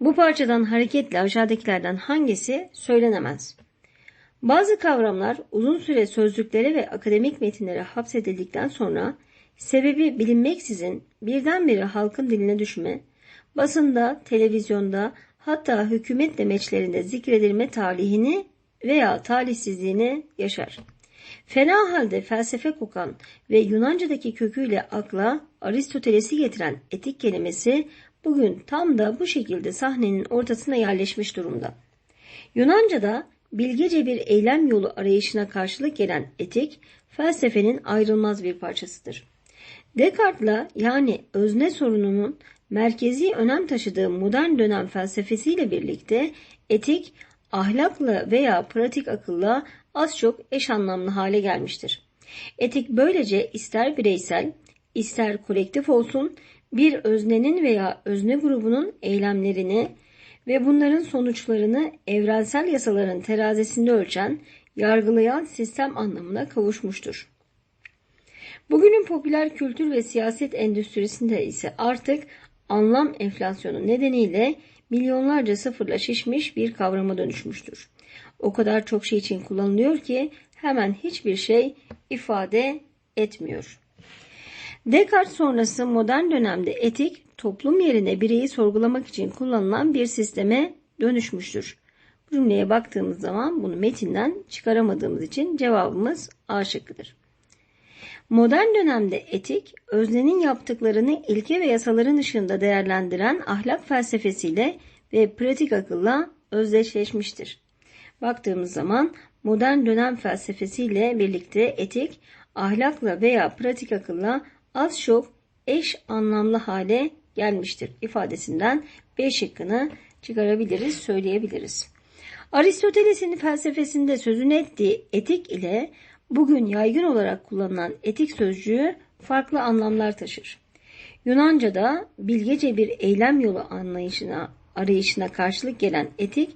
Bu parçadan hareketle aşağıdakilerden hangisi söylenemez? Bazı kavramlar uzun süre sözlüklere ve akademik metinlere hapsedildikten sonra sebebi bilinmeksizin birdenbire halkın diline düşme, basında, televizyonda hatta hükümet demeçlerinde zikredilme talihini veya talihsizliğini yaşar. Fena halde felsefe kokan ve Yunanca'daki köküyle akla Aristoteles'i getiren etik kelimesi bugün tam da bu şekilde sahnenin ortasına yerleşmiş durumda. Yunanca'da bilgece bir eylem yolu arayışına karşılık gelen etik, felsefenin ayrılmaz bir parçasıdır. Descartes'la yani özne sorununun merkezi önem taşıdığı modern dönem felsefesiyle birlikte etik, ahlakla veya pratik akılla az çok eş anlamlı hale gelmiştir. Etik böylece ister bireysel, ister kolektif olsun bir öznenin veya özne grubunun eylemlerini ve bunların sonuçlarını evrensel yasaların terazisinde ölçen, yargılayan sistem anlamına kavuşmuştur. Bugünün popüler kültür ve siyaset endüstrisinde ise artık anlam enflasyonu nedeniyle milyonlarca sıfırla şişmiş bir kavrama dönüşmüştür. O kadar çok şey için kullanılıyor ki hemen hiçbir şey ifade etmiyor. Descartes sonrası modern dönemde etik toplum yerine bireyi sorgulamak için kullanılan bir sisteme dönüşmüştür. Bu cümleye baktığımız zaman bunu metinden çıkaramadığımız için cevabımız A şıkkıdır. Modern dönemde etik, öznenin yaptıklarını ilke ve yasaların ışığında değerlendiren ahlak felsefesiyle ve pratik akılla özdeşleşmiştir. Baktığımız zaman modern dönem felsefesiyle birlikte etik, ahlakla veya pratik akılla az çok eş anlamlı hale gelmiştir ifadesinden B şıkkını çıkarabiliriz, söyleyebiliriz. Aristoteles'in felsefesinde sözünü ettiği etik ile bugün yaygın olarak kullanılan etik sözcüğü farklı anlamlar taşır. Yunanca'da bilgece bir eylem yolu anlayışına, arayışına karşılık gelen etik,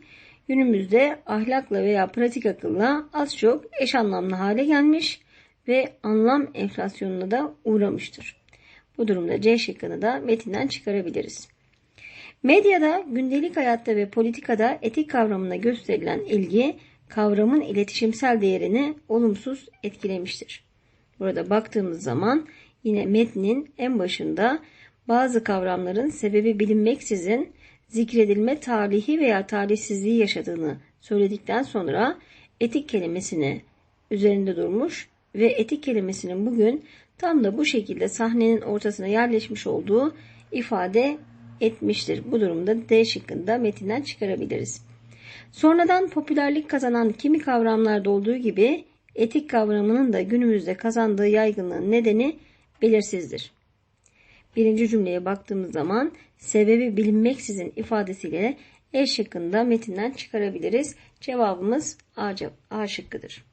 günümüzde ahlakla veya pratik akılla az çok eş anlamlı hale gelmiş ve anlam enflasyonuna da uğramıştır. Bu durumda C şıkkını da metinden çıkarabiliriz. Medyada, gündelik hayatta ve politikada etik kavramına gösterilen ilgi kavramın iletişimsel değerini olumsuz etkilemiştir. Burada baktığımız zaman yine metnin en başında bazı kavramların sebebi bilinmeksizin zikredilme tarihi veya talihsizliği yaşadığını söyledikten sonra etik kelimesini üzerinde durmuş ve etik kelimesinin bugün tam da bu şekilde sahnenin ortasına yerleşmiş olduğu ifade etmiştir. Bu durumda D şıkkında metinden çıkarabiliriz. Sonradan popülerlik kazanan kimi kavramlarda olduğu gibi etik kavramının da günümüzde kazandığı yaygınlığın nedeni belirsizdir. Birinci cümleye baktığımız zaman sebebi bilinmeksizin ifadesiyle E şıkkında metinden çıkarabiliriz. Cevabımız A, A şıkkıdır.